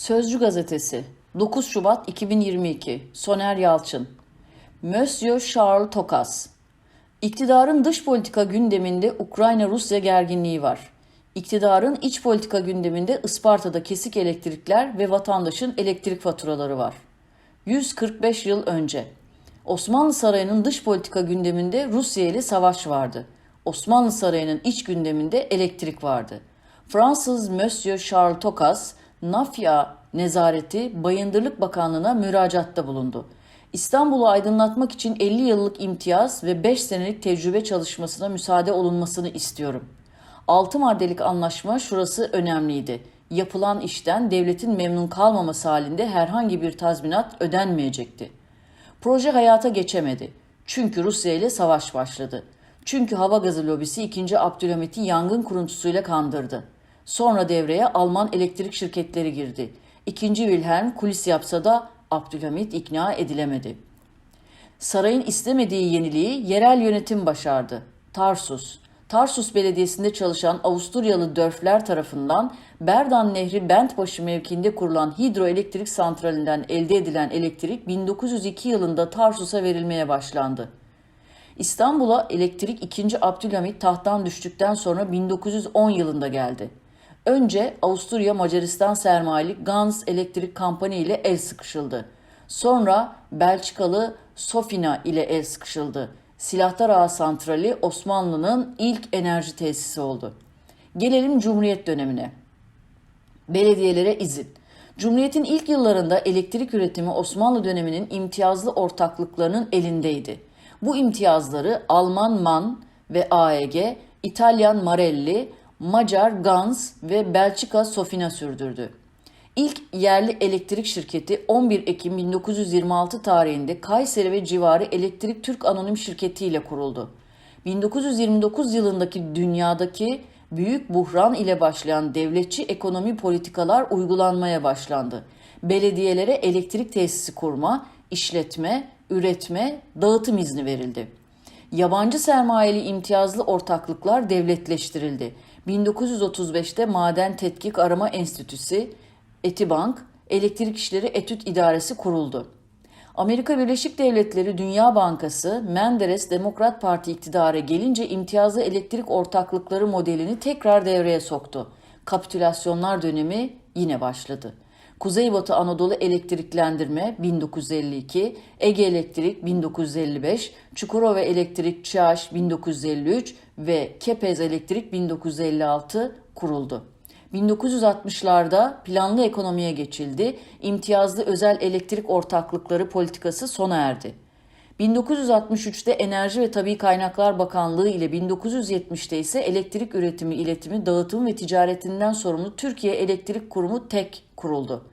Sözcü Gazetesi 9 Şubat 2022 Soner Yalçın Monsieur Charles Tokas İktidarın dış politika gündeminde Ukrayna-Rusya gerginliği var. İktidarın iç politika gündeminde Isparta'da kesik elektrikler ve vatandaşın elektrik faturaları var. 145 yıl önce Osmanlı Sarayı'nın dış politika gündeminde Rusya ile savaş vardı. Osmanlı Sarayı'nın iç gündeminde elektrik vardı. Fransız Monsieur Charles Tokas, Nafya Nezareti Bayındırlık Bakanlığı'na müracaatta bulundu. İstanbul'u aydınlatmak için 50 yıllık imtiyaz ve 5 senelik tecrübe çalışmasına müsaade olunmasını istiyorum. 6 maddelik anlaşma şurası önemliydi. Yapılan işten devletin memnun kalmaması halinde herhangi bir tazminat ödenmeyecekti. Proje hayata geçemedi. Çünkü Rusya ile savaş başladı. Çünkü hava gazı lobisi 2. Abdülhamit'i yangın kuruntusuyla kandırdı. Sonra devreye Alman elektrik şirketleri girdi. İkinci Wilhelm kulis yapsa da Abdülhamit ikna edilemedi. Sarayın istemediği yeniliği yerel yönetim başardı. Tarsus. Tarsus Belediyesi'nde çalışan Avusturyalı dörfler tarafından Berdan Nehri Bentbaşı mevkiinde kurulan hidroelektrik santralinden elde edilen elektrik 1902 yılında Tarsus'a verilmeye başlandı. İstanbul'a elektrik 2. Abdülhamit tahttan düştükten sonra 1910 yılında geldi. Önce Avusturya Macaristan sermayeli Gans Elektrik Kampanya ile el sıkışıldı. Sonra Belçikalı Sofina ile el sıkışıldı. Silahtar Ağa Santrali Osmanlı'nın ilk enerji tesisi oldu. Gelelim Cumhuriyet dönemine. Belediyelere izin. Cumhuriyet'in ilk yıllarında elektrik üretimi Osmanlı döneminin imtiyazlı ortaklıklarının elindeydi. Bu imtiyazları Alman MAN ve AEG, İtalyan Marelli, Macar Gans ve Belçika Sofina sürdürdü. İlk yerli elektrik şirketi 11 Ekim 1926 tarihinde Kayseri ve civarı Elektrik Türk Anonim Şirketi ile kuruldu. 1929 yılındaki dünyadaki büyük buhran ile başlayan devletçi ekonomi politikalar uygulanmaya başlandı. Belediyelere elektrik tesisi kurma, işletme, üretme, dağıtım izni verildi. Yabancı sermayeli imtiyazlı ortaklıklar devletleştirildi. 1935'te Maden Tetkik Arama Enstitüsü, Etibank, Elektrik İşleri Etüt İdaresi kuruldu. Amerika Birleşik Devletleri Dünya Bankası, Menderes Demokrat Parti iktidara gelince imtiyazlı elektrik ortaklıkları modelini tekrar devreye soktu. Kapitülasyonlar dönemi yine başladı. Kuzeybatı Anadolu Elektriklendirme 1952, Ege Elektrik 1955, Çukurova Elektrik ÇİAŞ 1953 ve Kepez Elektrik 1956 kuruldu. 1960'larda planlı ekonomiye geçildi, imtiyazlı özel elektrik ortaklıkları politikası sona erdi. 1963'te Enerji ve Tabi Kaynaklar Bakanlığı ile 1970'te ise elektrik üretimi, iletimi, dağıtım ve ticaretinden sorumlu Türkiye Elektrik Kurumu TEK kuruldu.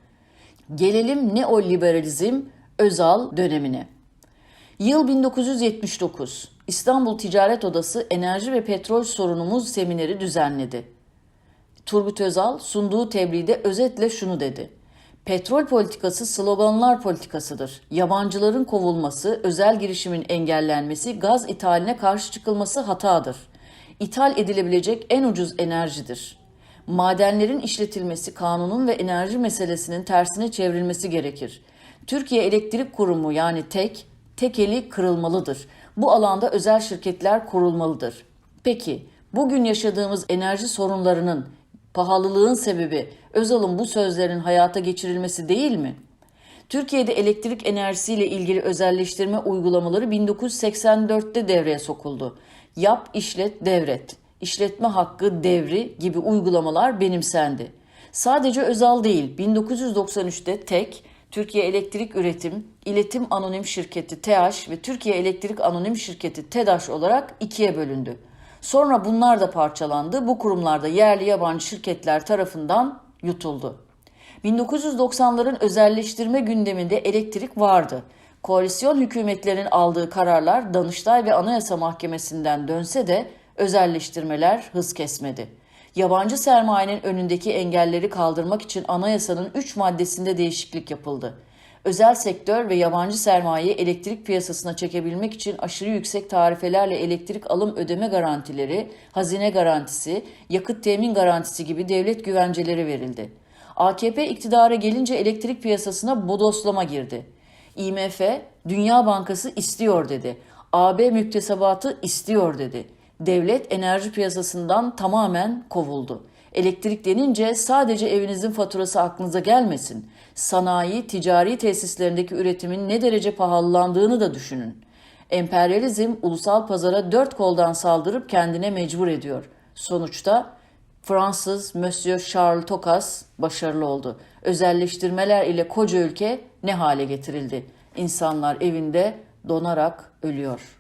Gelelim neoliberalizm Özal dönemine. Yıl 1979. İstanbul Ticaret Odası Enerji ve Petrol Sorunumuz semineri düzenledi. Turgut Özal sunduğu tebliğde özetle şunu dedi. Petrol politikası sloganlar politikasıdır. Yabancıların kovulması, özel girişimin engellenmesi, gaz ithaline karşı çıkılması hatadır. İthal edilebilecek en ucuz enerjidir. Madenlerin işletilmesi kanunun ve enerji meselesinin tersine çevrilmesi gerekir. Türkiye Elektrik Kurumu yani TEK, tekeli kırılmalıdır. Bu alanda özel şirketler kurulmalıdır. Peki, bugün yaşadığımız enerji sorunlarının pahalılığın sebebi Özal'ın bu sözlerin hayata geçirilmesi değil mi? Türkiye'de elektrik enerjisiyle ilgili özelleştirme uygulamaları 1984'te devreye sokuldu. Yap, işlet, devret, işletme hakkı devri gibi uygulamalar benimsendi. Sadece Özal değil, 1993'te TEK, Türkiye Elektrik Üretim, İletim Anonim Şirketi TEAŞ ve Türkiye Elektrik Anonim Şirketi TEDAŞ olarak ikiye bölündü. Sonra bunlar da parçalandı. Bu kurumlarda yerli yabancı şirketler tarafından yutuldu. 1990'ların özelleştirme gündeminde elektrik vardı. Koalisyon hükümetlerinin aldığı kararlar Danıştay ve Anayasa Mahkemesi'nden dönse de özelleştirmeler hız kesmedi. Yabancı sermayenin önündeki engelleri kaldırmak için anayasanın 3 maddesinde değişiklik yapıldı özel sektör ve yabancı sermayeyi elektrik piyasasına çekebilmek için aşırı yüksek tarifelerle elektrik alım ödeme garantileri, hazine garantisi, yakıt temin garantisi gibi devlet güvenceleri verildi. AKP iktidara gelince elektrik piyasasına bodoslama girdi. IMF, Dünya Bankası istiyor dedi. AB müktesebatı istiyor dedi. Devlet enerji piyasasından tamamen kovuldu. Elektrik denince sadece evinizin faturası aklınıza gelmesin. Sanayi, ticari tesislerindeki üretimin ne derece pahalılandığını da düşünün. Emperyalizm ulusal pazara dört koldan saldırıp kendine mecbur ediyor. Sonuçta Fransız Monsieur Charles Tocas başarılı oldu. Özelleştirmeler ile koca ülke ne hale getirildi? İnsanlar evinde donarak ölüyor.